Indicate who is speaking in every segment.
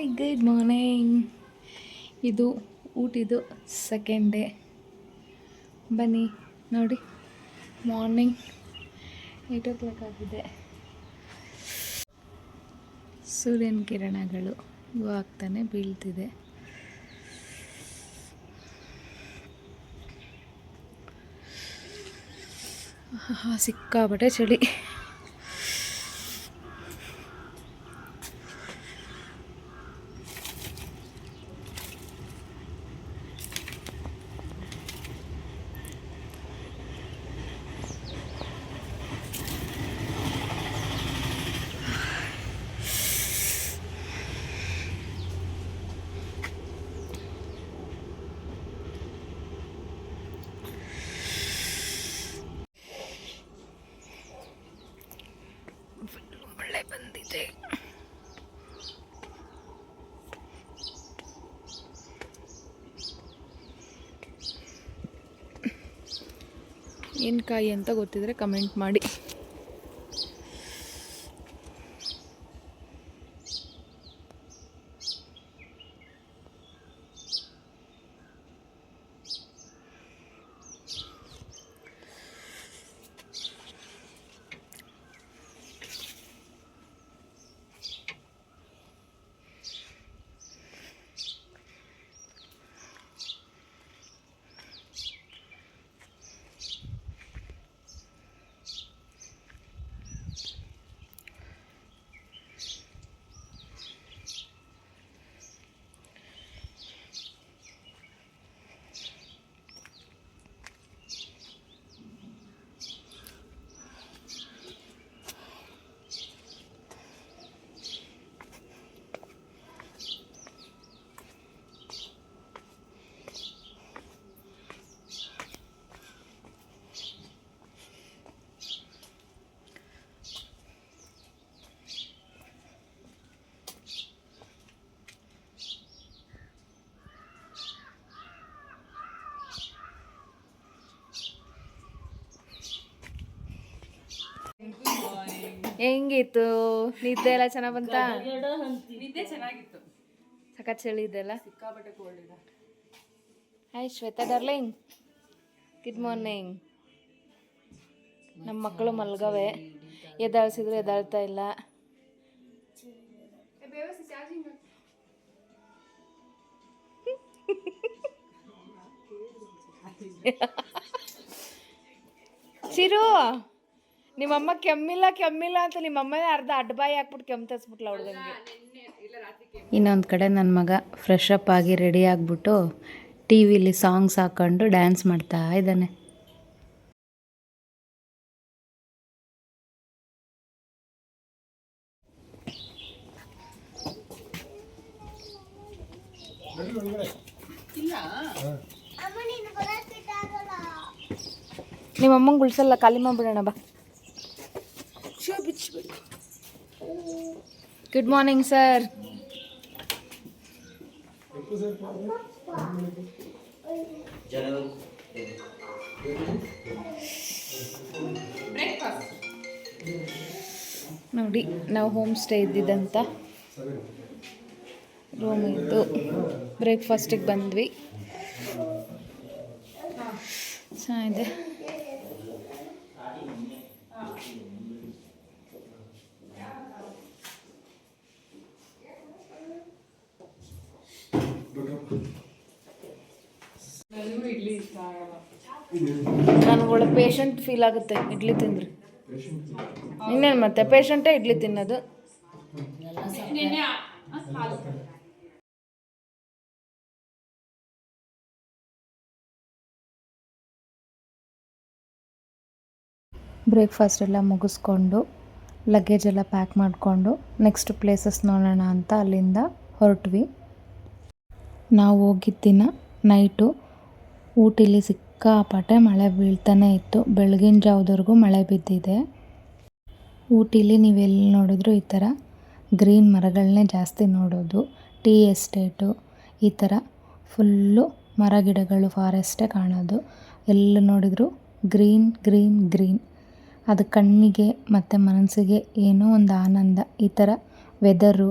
Speaker 1: Hi good morning ಇದು ಊಟಿದು second day ಬನ್ನಿ, ನೋಡಿ. ಮಾರ್ನಿಂಗ್ ಏಟ್ ಓ ಕ್ಲಾಕ್ ಆಗಿದೆ. ಸೂರ್ಯನ ಕಿರಣಗಳು ಆಗ್ತಾನೆ ಬೀಳ್ತಿದೆ. ಸಿಕ್ಕಾಬಟ್ಟೆ ಚಳಿ. ಏನು ಕಾಯಿ ಅಂತ ಗೊತ್ತಿದ್ರೆ ಕಮೆಂಟ್ ಮಾಡಿ. ಹೆಂಗಿತ್ತು? ನಿದ್ದೆ ಎಲ್ಲ ಚೆನ್ನಾಗಿ ಬಂತ?
Speaker 2: ನಿದ್ದೆ ಚೆನ್ನಾಗಿತ್ತು.
Speaker 1: ಸಖತ್ ಚಳಿ ಇದೆಲ್ಲ
Speaker 2: ಸಿಕ್ಕಾಪಟ್ಟೆ ಕೋಲ್ಡ್ ಇದೆ.
Speaker 1: Hi Shweta darling good morning ನಮ್ಮ ಮಕ್ಕಳು ಮಲ್ಗವೆ. ಎದ್ದಾಳ್ಸಿದ್ರು ಎದ್ದಾಳ್ತಾ ಇಲ್ಲ. ಚಿರು! ನಿಮ್ಮಮ್ಮ ಕೆಮ್ಮಿಲ್ಲ ಕೆಮ್ಮಿಲ್ಲ ಅಂತ ನಿಮ್ಮಮ್ಮನೇ ಅರ್ಧ ಅಡ್ಡಬಾಯಿ ಹಾಕ್ಬಿಟ್ಟು ಕೆಮ್ಮು ತರಿಸ್ಬಿಟ್ಲ ಹುಡುಗನಿಗೆ ಇನ್ನೊಂದು ಕಡೆ ನನ್ನ ಮಗ ಫ್ರೆಶ್ ಅಪ್ ಆಗಿ ರೆಡಿ ಆಗಿಬಿಟ್ಟು ಟಿ ವಿಲಿ ಸಾಂಗ್ಸ್ ಹಾಕ್ಕೊಂಡು ಡ್ಯಾನ್ಸ್ ಮಾಡ್ತಾ ಇದ್ದಾನೆ. ನಿಮ್ಮಮ್ಮಂಗೆ ಉಳಿಸಲ್ಲ ಉಳ್ಸಲ್ಲ ಖಾಲಿ ಮಾಡ್ಬಿಡೋಣ ಬಾ. ಗುಡ್ ಮಾರ್ನಿಂಗ್ ಸರ್ ನೋಡಿ ನಾವು ಹೋಮ್ ಸ್ಟೇ ಇದ್ದಿದ್ದಂತ ರೂಮ್ ಇದ್ದು ಬ್ರೇಕ್ಫಾಸ್ಟಿಗೆ ಬಂದ್ವಿ. ಚೆನ್ನಾಗಿದೆ.
Speaker 2: ನನಗೂ ಇಡ್ಲಿ ಇಷ್ಟ ಆಗಲ್ಲ.
Speaker 1: ನನಗೆ ಒಳ್ಳೆ ಪೇಷಂಟ್ ಫೀಲ್ ಆಗುತ್ತೆ ಇಡ್ಲಿ ತಿಂದ್ರೆ. ಇನ್ನೇನು ಮತ್ತೆ? ಪೇಷಂಟೇ ಇಡ್ಲಿ ತಿನ್ನೋದು. ಬ್ರೇಕ್ಫಾಸ್ಟ್ ಎಲ್ಲ ಮುಗಿಸ್ಕೊಂಡು ಲಗೇಜ್ ಎಲ್ಲ ಪ್ಯಾಕ್ ಮಾಡಿಕೊಂಡು ನೆಕ್ಸ್ಟ್ ಪ್ಲೇಸಸ್ ನೋಡೋಣ ಅಂತ ಅಲ್ಲಿಂದ ಹೊರಟ್ವಿ. ನಾವು ಹೋಗಿದ್ದ ದಿನ ನೈಟು ಊಟಿಲಿ ಸಿಕ್ಕಾಪಟ್ಟೆ ಮಳೆ ಬೀಳ್ತಾನೆ ಇತ್ತು. ಬೆಳಗಿನ ಜಾವದವರೆಗೂ ಮಳೆ ಬಿದ್ದಿದೆ. ಊಟಿಲಿ ನೀವೆಲ್ಲಿ ನೋಡಿದ್ರು ಈ ಥರ ಗ್ರೀನ್ ಮರಗಳನ್ನೇ ಜಾಸ್ತಿ ನೋಡೋದು. ಟೀ ಎಸ್ಟೇಟು ಈ ಥರ ಫುಲ್ಲು ಮರ ಗಿಡಗಳು ಫಾರೆಸ್ಟೇ ಕಾಣೋದು. ಎಲ್ಲ ನೋಡಿದ್ರು ಗ್ರೀನ್ ಗ್ರೀನ್ ಗ್ರೀನ್. ಅದು ಕಣ್ಣಿಗೆ ಮತ್ತು ಮನಸ್ಸಿಗೆ ಏನೋ ಒಂದು ಆನಂದ. ಈ ಥರ ವೆದರು,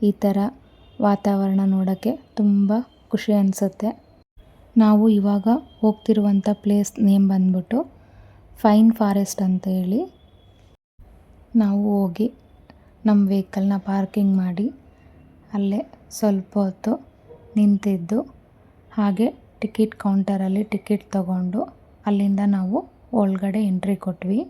Speaker 1: ಈ ಥರ ವಾತಾವರಣ ನೋಡೋಕ್ಕೆ ತುಂಬ ಖುಷಿ ಅನಿಸುತ್ತೆ. ನಾವು ಇವಾಗ ಹೋಗ್ತಿರುವಂಥ ಪ್ಲೇಸ್ ನೇಮ್ ಬಂದ್ಬಿಟ್ಟು ಫೈನ್ ಫಾರೆಸ್ಟ್ ಅಂತ ಹೇಳಿ. ನಾವು ಹೋಗಿ ನಮ್ಮ ವೆಹಿಕಲ್ನ ಪಾರ್ಕಿಂಗ್ ಮಾಡಿ ಅಲ್ಲೇ ಸ್ವಲ್ಪ ಹೊತ್ತು ನಿಂತಿದ್ದು, ಹಾಗೆ ಟಿಕೆಟ್ ಕೌಂಟರಲ್ಲಿ ಟಿಕೆಟ್ ತಗೊಂಡು ಅಲ್ಲಿಂದ ನಾವು ಒಳಗಡೆ ಎಂಟ್ರಿ ಕೊಟ್ವಿ.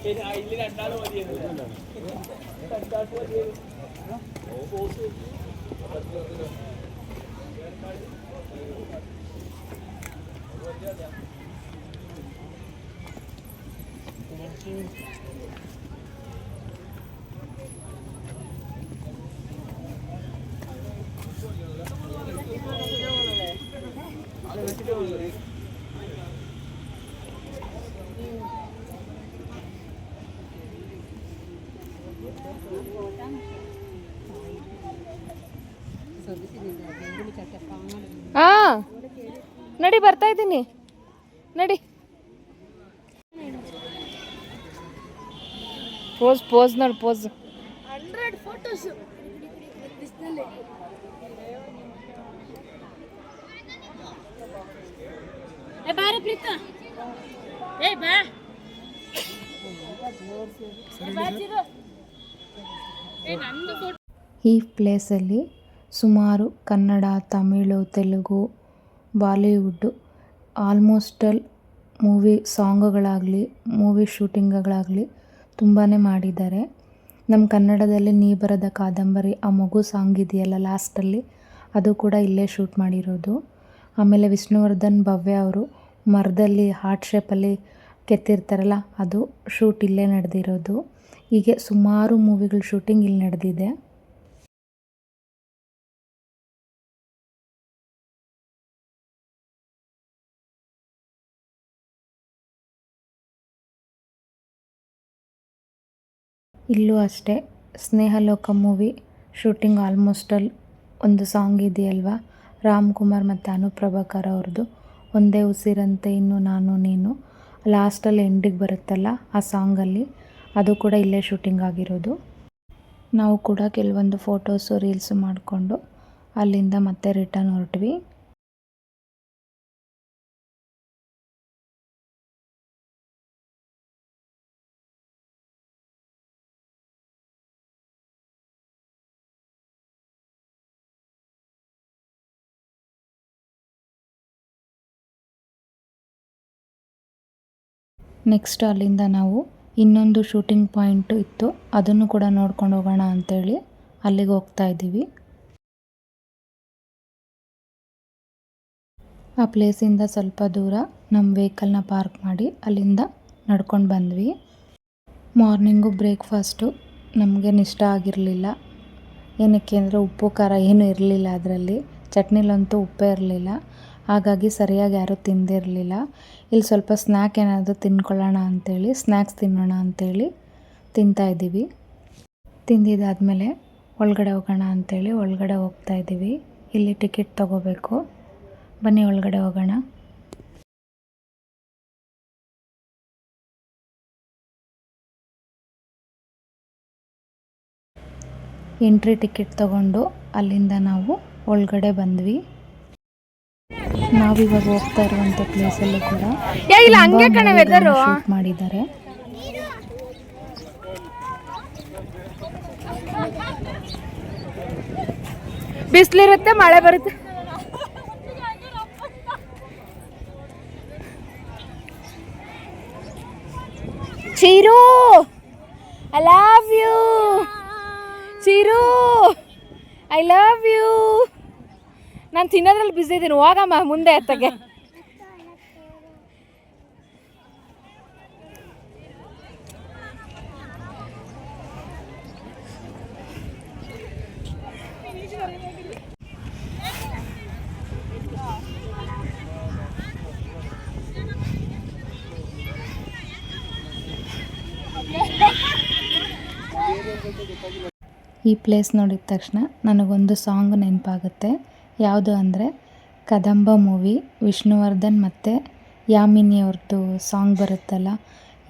Speaker 1: പിന്നെ അതിൽ രണ്ടാൾ മതിയായിരുന്നു രണ്ടാൾക്ക് മതിയായിരുന്നു ಹಾಂ ನಡಿ ಬರ್ತಾ ಇದ್ದೀನಿ. ನಡಿ. ಪೋಸ್ ಪೋಸ್ ನೋಡಿ ಪೋಸ್
Speaker 3: ಹಂಡ್ರೆಡ್ ಫೋಟೋಸ್ ಏ, ಬಾ ಪ್ರೀತ. ಏ, ಬಾ ಏ ಬಾ ಚಿರು. ಏ ನಂದು ಫೋಟೋ
Speaker 1: ಈ ಪ್ಲೇಸಲ್ಲಿ ಸುಮಾರು ಕನ್ನಡ, ತಮಿಳು, ತೆಲುಗು ಬಾಲಿವುಡ್ಡು ಆಲ್ಮೋಸ್ಟಲ್ ಮೂವಿ ಸಾಂಗುಗಳಾಗಲಿ, ಮೂವಿ ಶೂಟಿಂಗ್ಗಳಾಗಲಿ ತುಂಬಾ ಮಾಡಿದ್ದಾರೆ. ನಮ್ಮ ಕನ್ನಡದಲ್ಲಿ ನೀ ಬರದ ಕಾದಂಬರಿ ಆ ಮಗು ಸಾಂಗ್ ಇದೆಯಲ್ಲ ಲಾಸ್ಟಲ್ಲಿ, ಅದು ಕೂಡ ಇಲ್ಲೇ ಶೂಟ್ ಮಾಡಿರೋದು. ಆಮೇಲೆ ವಿಷ್ಣುವರ್ಧನ್ ಭವ್ಯ ಅವರು ಮರದಲ್ಲಿ, ಹಾರ್ಟ್ ಶೇಪಲ್ಲಿ ಕೆತ್ತಿರ್ತಾರಲ್ಲ, ಅದು ಶೂಟ್ ಇಲ್ಲೇ ನಡೆದಿರೋದು. ಹೀಗೆ ಸುಮಾರು ಮೂವಿಗಳ ಶೂಟಿಂಗ್ ಇಲ್ಲಿ ನಡೆದಿದೆ. ಇಲ್ಲೂ ಅಷ್ಟೇ, ಸ್ನೇಹಲೋಕ ಮೂವಿ ಶೂಟಿಂಗ್ ಆಲ್ಮೋಸ್ಟಲ್ ಒಂದು ಸಾಂಗ್ ಇದೆಯಲ್ವಾ? ರಾಮ್ ಕುಮಾರ್ ಮತ್ತು ಅನುಪ್ರಭಾಕರ್ ಅವ್ರದ್ದು ಒಂದೇ ಉಸಿರಂತೆ ಇನ್ನು ನಾನು ನೀನು. ಲಾಸ್ಟಲ್ಲಿ ಎಂಡಿಗೆ ಬರುತ್ತಲ್ಲ ಆ ಸಾಂಗಲ್ಲಿ. ಅದು ಕೂಡ ಇಲ್ಲೇ ಶೂಟಿಂಗ್ ಆಗಿರೋದು. ನಾವು ಕೂಡ ಕೆಲವೊಂದು ಫೋಟೋಸು ರೀಲ್ಸು ಮಾಡಿಕೊಂಡು ಅಲ್ಲಿಂದ ಮತ್ತೆ ರಿಟರ್ನ್ ಹೊರಟ್ವಿ. ನೆಕ್ಸ್ಟ್ ಅಲ್ಲಿಂದ ನಾವು ಇನ್ನೊಂದು ಶೂಟಿಂಗ್ ಪಾಯಿಂಟು ಇತ್ತು. ಅದನ್ನು ಕೂಡ ನೋಡ್ಕೊಂಡು ಹೋಗೋಣ ಅಂತೇಳಿ ಅಲ್ಲಿಗೆ ಹೋಗ್ತಾ ಇದ್ದೀವಿ. ಆ ಪ್ಲೇಸಿಂದ ಸ್ವಲ್ಪ ದೂರ ನಮ್ಮ ವೆಹಿಕಲ್ನ ಪಾರ್ಕ್ ಮಾಡಿ ಅಲ್ಲಿಂದ ನಡ್ಕೊಂಡು ಬಂದ್ವಿ. ಮಾರ್ನಿಂಗು ಬ್ರೇಕ್ಫಾಸ್ಟು ನಮಗೇನು ಇಷ್ಟ ಆಗಿರಲಿಲ್ಲ. ಏನಕ್ಕೆ ಅಂದರೆ ಉಪ್ಪು, ಖಾರ ಏನೂ ಇರಲಿಲ್ಲ ಅದರಲ್ಲಿ. ಚಟ್ನಿಲಂತೂ ಉಪ್ಪೇ ಇರಲಿಲ್ಲ. ಹಾಗಾಗಿ ಸರಿಯಾಗಿ ಯಾರೂ ತಿಂದಿರಲಿಲ್ಲ. ಇಲ್ಲಿ ಸ್ವಲ್ಪ ಸ್ನ್ಯಾಕ್ ಏನಾದರೂ ತಿನ್ಕೊಳ್ಳೋಣ ಅಂಥೇಳಿ ಸ್ನ್ಯಾಕ್ಸ್ ತಿನ್ನೋಣ ಅಂಥೇಳಿ ತಿಂತಾಯಿದ್ದೀವಿ ತಿಂದಿದ್ದಾದಮೇಲೆ ಒಳಗಡೆ ಹೋಗೋಣ ಅಂಥೇಳಿ ಒಳಗಡೆ ಹೋಗ್ತಾ ಇದ್ದೀವಿ. ಇಲ್ಲಿ ಟಿಕೆಟ್ ತೊಗೋಬೇಕು. ಬನ್ನಿ ಒಳಗಡೆ ಹೋಗೋಣ. ಎಂಟ್ರಿ ಟಿಕೆಟ್ ತಗೊಂಡು ಅಲ್ಲಿಂದ ನಾವು ಒಳಗಡೆ ಬಂದ್ವಿ. ನಾವು ನಾವಿವಾಗ ಹೋಗ್ತಾ ಇರುವಂತ ಇರುವಂಥ ಪ್ಲೇಸಲ್ಲೂ ಕೂಡ ಇಲ್ಲ ಹಂಗೆ ಕಣೆ ವೆದರು ಮಾಡಿದ್ದಾರೆ.
Speaker 3: ಬಿಸಿಲಿರುತ್ತೆ ಮಳೆ ಬರುತ್ತೆ.
Speaker 1: Chiru I love you Chiru I love you ನಾನು ತಿನ್ನೋದ್ರಲ್ಲಿ ಬಿಸಿ ಇದ್ದೀನಿ ಹೋಗಮ್ಮ ಮುಂದೆ ಅತ್ತಗೆ. ಈ ಪ್ಲೇಸ್ ನೋಡಿದ ತಕ್ಷಣ ನನಗೊಂದು ಸಾಂಗ್ ನೆನಪಾಗುತ್ತೆ. ಯಾವುದು ಅಂದರೆ ಕದಂಬ ಮೂವಿ, ವಿಷ್ಣುವರ್ಧನ್ ಮತ್ತು ಯಾಮಿನಿ ಅವ್ರದ್ದು ಸಾಂಗ್ ಬರುತ್ತಲ್ಲ,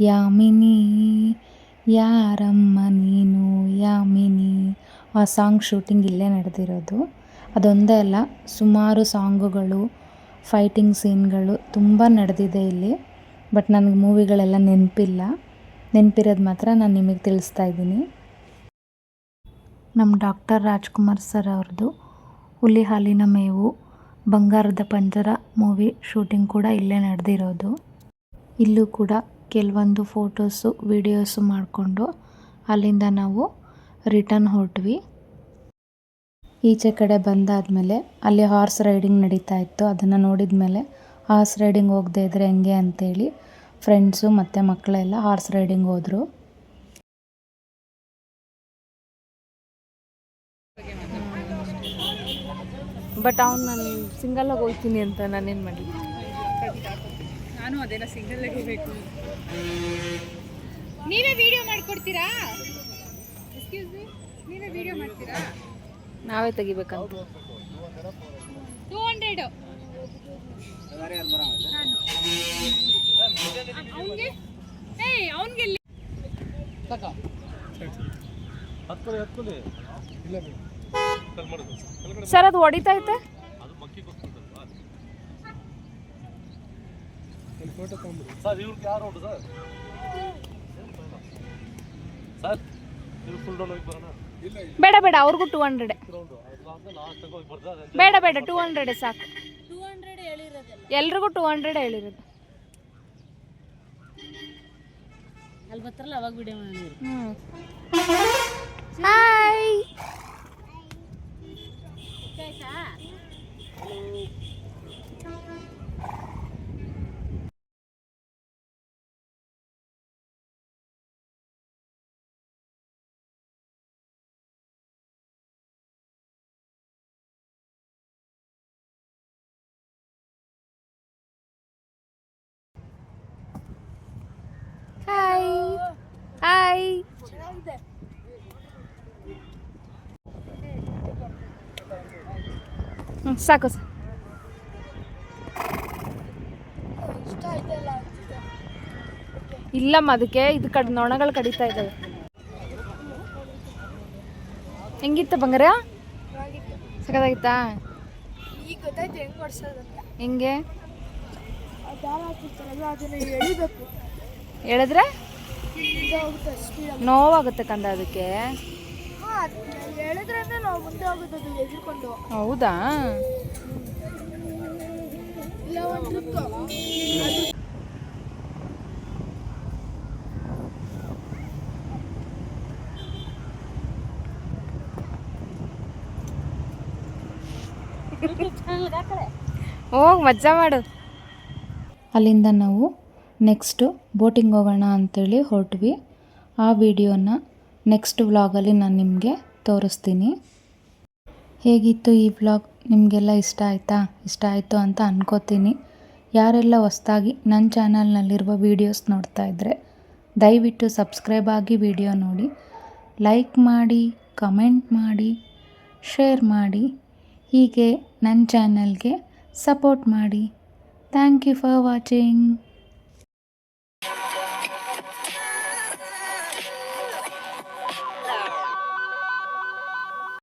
Speaker 1: ಯಾಮಿನಿ, ಯಾರಮ್ಮ ನೀನು, ಯಾಮಿನಿ. ಆ ಸಾಂಗ್ ಶೂಟಿಂಗ್ ಇಲ್ಲೇ ನಡೆದಿರೋದು. ಅದೊಂದೇ ಅಲ್ಲ, ಸುಮಾರು ಸಾಂಗುಗಳು ಫೈಟಿಂಗ್ ಸೀನ್ಗಳು ತುಂಬ ನಡೆದಿದೆ ಇಲ್ಲಿ. ಬಟ್ ನನಗೆ ಮೂವಿಗಳೆಲ್ಲ ನೆನಪಿಲ್ಲ. ನೆನಪಿರೋದು ಮಾತ್ರ ನಾನು ನಿಮಗೆ ತಿಳಿಸ್ತಾ ಇದ್ದೀನಿ. ನಮ್ಮ ಡಾಕ್ಟರ್ ರಾಜ್ಕುಮಾರ್ ಸರ್ ಅವ್ರದ್ದು ಹುಲಿ ಹಾಲಿನ ಮೇವು, ಬಂಗಾರದ ಪಂಜರ, ಮೂವಿ ಶೂಟಿಂಗ್ ಕೂಡ ಇಲ್ಲೇ ನಡೆದಿರೋದು. ಇಲ್ಲೂ ಕೂಡ ಕೆಲವೊಂದು ಫೋಟೋಸು, ವಿಡಿಯೋಸು ಮಾಡಿಕೊಂಡು ಅಲ್ಲಿಂದ ನಾವು ರಿಟರ್ನ್ ಹೊರಟ್ವಿ. ಈಚೆ ಕಡೆ ಬಂದಾದಮೇಲೆ ಅಲ್ಲಿ ಹಾರ್ಸ್ ರೈಡಿಂಗ್ ನಡೀತಾ ಇತ್ತು. ಅದನ್ನು ನೋಡಿದ ಮೇಲೆ ಹಾರ್ಸ್ ರೈಡಿಂಗ್ ಹೋಗದೆ ಇದ್ರೆ ಹೆಂಗೆ ಅಂತೇಳಿ ಫ್ರೆಂಡ್ಸು ಮತ್ತು ಮಕ್ಕಳೆಲ್ಲ ಹಾರ್ಸ್ ರೈಡಿಂಗ್ ಹೋದರು. ಬಟ್ ಅವ್ನು ನಾನು ಆಗಿ ಹೋಗ್ತೀನಿ ಅಂತ ನಾನೇನು ಮಾಡಲಿ?
Speaker 2: ನಾನು ಅದೇನ ಸಿಂಗಲ್ ಬೇಕು
Speaker 3: ನೀವೇ ವಿಡಿಯೋ ಮಾಡ್ಕೊಡ್ತೀರಾ?
Speaker 2: ಎಕ್ಸ್ಕ್ಯೂಸ್ ಮೀ ನೀವೇ ವಿಡಿಯೋ ಮಾಡ್ತೀರಾ?
Speaker 1: ನಾವೇ ತೆಗಿಬೇಕಂತ.
Speaker 3: ಟೂ ಹಂಡ್ರೆಡು ಅವನಿಗೆ ಏಯ್ ಅವನಿಗೆ
Speaker 1: ಸರ್. ಅದು ಹೊಡಿತಾ
Speaker 4: ಸರ್ ಇವ್ರಿಗೆ ಯಾರು ಉಂಟು ಸರ್? ಸರ್ ಇವ್ರು ಫುಲ್ ಡೌನ್ ಹೋಗಿ ಬರೋಣ.
Speaker 1: ಬೇಡ ಬೇಡ ಅವ್ರಿಗೂ ಟೂ ಹಂಡ್ರೆಡ್ ಬೇಡ ಬೇಡ ಟೂ ಹಂಡ್ರೆಡ್ ಸಾಕು. ಎಲ್ರಿಗೂ ಟೂ ಹಂಡ್ರೆಡ್ ಹೇಳಿರೋದು.
Speaker 3: ಅಲ್ಲಿ ಬರ್ತಾರಲ್ಲ ಅವಾಗ ವಿಡಿಯೋ ಮಾಡಿದ್ರು
Speaker 1: ಹ್ಞೂ ಹಾಯ್ ಹಾಯ್ ಹಾಯ್ ಹ್ಞೂ ಸಾಕು ಸರ್. ಇಲ್ಲಮ್ಮ, ಅದಕ್ಕೆ ಇದು ಕಡ, ನೊಣಗಳು ಕಡಿತಾ ಇದ್ದಾವೆ ಹೆಂಗಿತ್ತ ಬಂಗಾರ? ಸಖತ್ತಾಗಿತ್ತಾ?
Speaker 5: ಹೆಂಗ್?
Speaker 1: ಹೇಳಿದ್ರೆ? ನೋವಾಗುತ್ತೆ ಕಂದ ಅದಕ್ಕೆ.
Speaker 5: ಹಾ ನಾವು ಮುಂದೆ ಹೋಗೋದು ಅದು ಎದ್ರುಕೊಂಡು.
Speaker 1: ಹೌದಾ?
Speaker 5: ಇಲ್ಲ ಒಂದು
Speaker 1: ಹೋಗಿ ಮಜಾ ಮಾಡು. ಅಲ್ಲಿಂದ ನಾವು ನೆಕ್ಸ್ಟು ಬೋಟಿಂಗ್ ಹೋಗೋಣ ಅಂತೇಳಿ ಹೊರಟ್ವಿ. ಆ ವಿಡಿಯೋನ ನೆಕ್ಸ್ಟ್ ವ್ಲಾಗಲ್ಲಿ ನಾನು ನಿಮಗೆ ತೋರಿಸ್ತೀನಿ. ಹೇಗಿತ್ತು ಈ ವ್ಲಾಗ್? ನಿಮಗೆಲ್ಲ ಇಷ್ಟ ಆಯಿತಾ? ಇಷ್ಟ ಆಯಿತು ಅಂತ ಅನ್ಕೋತೀನಿ. ಯಾರೆಲ್ಲ ಹೊಸ್ದಾಗಿ ನನ್ನ ಚಾನಲ್ನಲ್ಲಿರುವ ವೀಡಿಯೋಸ್ ನೋಡ್ತಾ ಇದ್ದರೆ ದಯವಿಟ್ಟು ಸಬ್ಸ್ಕ್ರೈಬ್ ಆಗಿ ವಿಡಿಯೋ ನೋಡಿ. ಲೈಕ್ ಮಾಡಿ, ಕಮೆಂಟ್ ಮಾಡಿ, ಶೇರ್ ಮಾಡಿ. ಹೀಗೆ ನನ್ನ ಚಾನಲ್ಗೆ ಸಪೋರ್ಟ್ ಮಾಡಿ. Thank you for watching.